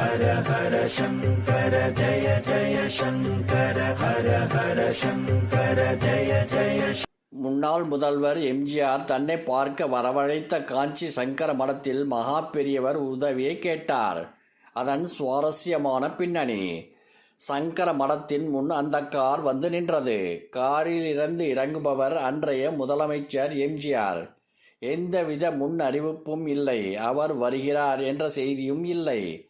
ஹர ஹர சங்கர ஜய ஜய சங்கர ஹர ஹர சங்கர ஜய ஜய முன்னாள் முதல்வர் எம்ஜிஆர் தன்னை பார்க்க வரவழைத்த காஞ்சி சங்கர மடத்தில் மகா பெரியவர் உதவியை கேட்டார். அதன் சுவாரஸ்யமான பின்னணி சங்கர மடத்தின் முன் அந்த கார் வந்து நின்றது. காரில் இருந்து இறங்குபவர் அன்றைய முதலமைச்சர் எம்ஜிஆர். எந்தவித முன் அறிவிப்பும் இல்லை. அவர் வருகிறார் என்ற செய்தியும் இல்லை.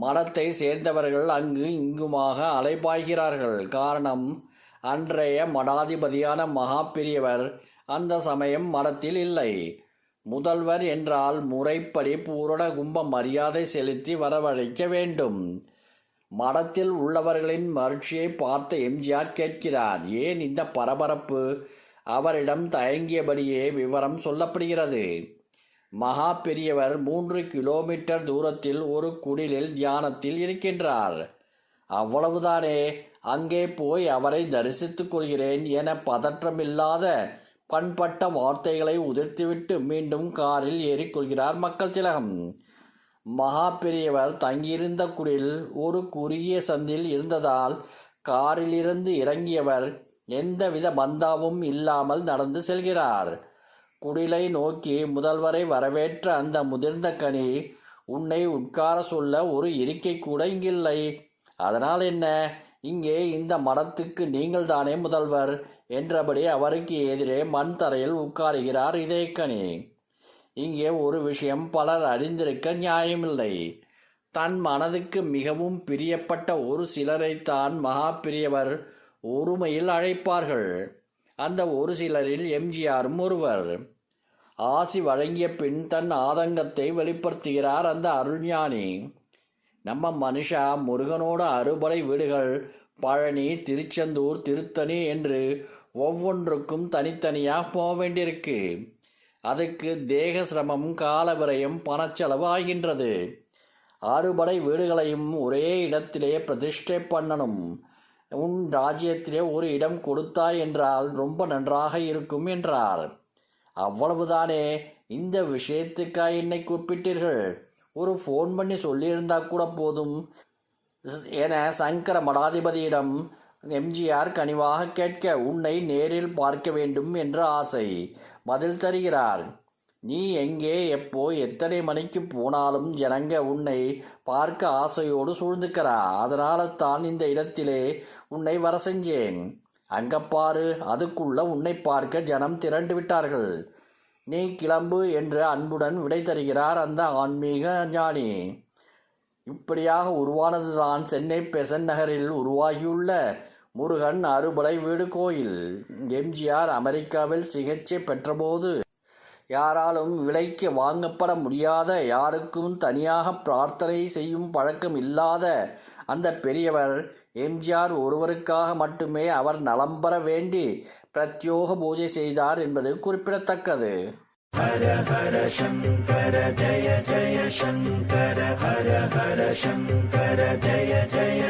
மடத்தை சேர்ந்தவர்கள் அங்கு இங்குமாக அலைபாய்கிறார்கள். காரணம் அன்றைய மடாதிபதியான மகா பெரியவர் அந்த சமயம் மடத்தில் இல்லை. முதல்வர் என்றால் முறைப்படி பூரண கும்ப மரியாதை செலுத்தி வரவழைக்க வேண்டும். மடத்தில் உள்ளவர்களின் மகிழ்ச்சியை பார்த்த எம்ஜிஆர் கேட்கிறார். ஏன் இந்த பரபரப்பு? அவரிடம் தயங்கியபடியே விவரம் சொல்லப்படுகிறது. மகா பெரியவர் மூன்று கிலோமீட்டர் தூரத்தில் ஒரு குடிலில் தியானத்தில் இருக்கின்றார். அவ்வளவுதானே அங்கே போய் அவரை தரிசித்துக் கொள்கிறேன் என பதற்றமில்லாத பண்பட்ட வார்த்தைகளை உதிர்த்துவிட்டு மீண்டும் காரில் ஏறிக்கொள்கிறார் மக்கள் திலகம். மகா பெரியவர் தங்கியிருந்த குடில் ஒரு குறுகிய சந்தில் இருந்ததால் காரிலிருந்து இறங்கியவர் எந்தவித பந்தாவும் இல்லாமல் நடந்து செல்கிறார். குடிலை நோக்கி முதல்வரை வரவேற்ற அந்த முதிர்ந்த கனி உன்னை உட்கார சொல்ல ஒரு இருக்கை கூட இங்கில்லை. அதனால் என்ன? இங்கே இந்த மடத்துக்கு நீங்கள் தானே முதல்வர் என்றபடி அவருக்கு எதிரே மண் தரையில் உட்காருகிறார் இதயக்கனி இங்கே ஒரு விஷயம் பலர் அறிந்திருக்க நியாயமில்லை. தன் மனதுக்கு மிகவும் பிரியப்பட்ட ஒரு சிலரைத்தான் மகா பிரியவர் ஒருமையில் அழைப்பார்கள். அந்த ஒரு சிலரில் எம்ஜிஆரும் ஒருவர். ஆசி வழங்கிய பின் தன் ஆதங்கத்தை வெளிப்படுத்துகிறார் அந்த அருள்ஞானி. நம்ம மனுஷா முருகனோட அறுபடை வீடுகள் பழனி திருச்செந்தூர் திருத்தணி என்று ஒவ்வொன்றுக்கும் தனித்தனியாக போக வேண்டியிருக்கு. அதுக்கு தேக சிரமம் கால பணச்செலவாகின்றது பணச்செலவு ஆகின்றது. அறுபடை வீடுகளையும் ஒரே இடத்திலே பிரதிஷ்டை பண்ணணும். உன் ராஜ்யத்திலே ஒரு இடம் கொடுத்தாய் என்றால் ரொம்ப நன்றாக இருக்கும் என்றார். அவ்வளவுதானே? இந்த விஷயத்துக்காக என்னை கூப்பிட்டீர்கள். ஒரு ஃபோன் பண்ணி சொல்லியிருந்தா கூட போதும். என சங்கர மடாதிபதியிடம் எம்ஜிஆர் கனிவாக கேட்க உன்னை நேரில் பார்க்க வேண்டும் என்ற ஆசை பதில் தருகிறார். நீ எங்கே எப்போ எத்தனை மணிக்கு போனாலும் ஜனங்க உன்னை பார்க்க ஆசையோடு சூழ்ந்துக்கிறா. அதனால தான் இந்த இடத்திலே உன்னை வர செஞ்சேன். அங்கப்பாரு பாரு அதுக்குள்ள உன்னை பார்க்க ஜனம் திரண்டு விட்டார்கள். நீ கிளம்பு என்று அன்புடன் விடை தருகிறார் அந்த ஆன்மீக ஞானி. இப்படியாக உருவானதுதான் சென்னை பெசன் நகரில் உருவாகியுள்ள முருகன் அறுபடை வீடு கோயில். எம்ஜிஆர் அமெரிக்காவில் சிகிச்சை பெற்றபோது யாராலும் விலைக்கு வாங்கப்பட முடியாத யாருக்கும் தனியாக பிரார்த்தனை செய்யும் பழக்கம் இல்லாத அந்த பெரியவர் எம்ஜிஆர் ஒருவருக்காக மட்டுமே அவர் நலம் பெற வேண்டி பிரத்யோக பூஜை செய்தார் என்பது குறிப்பிடத்தக்கது. ஹர ஹர சங்கர ஜய ஜய சங்கர ஹர ஹர சங்கர ஜய ஜய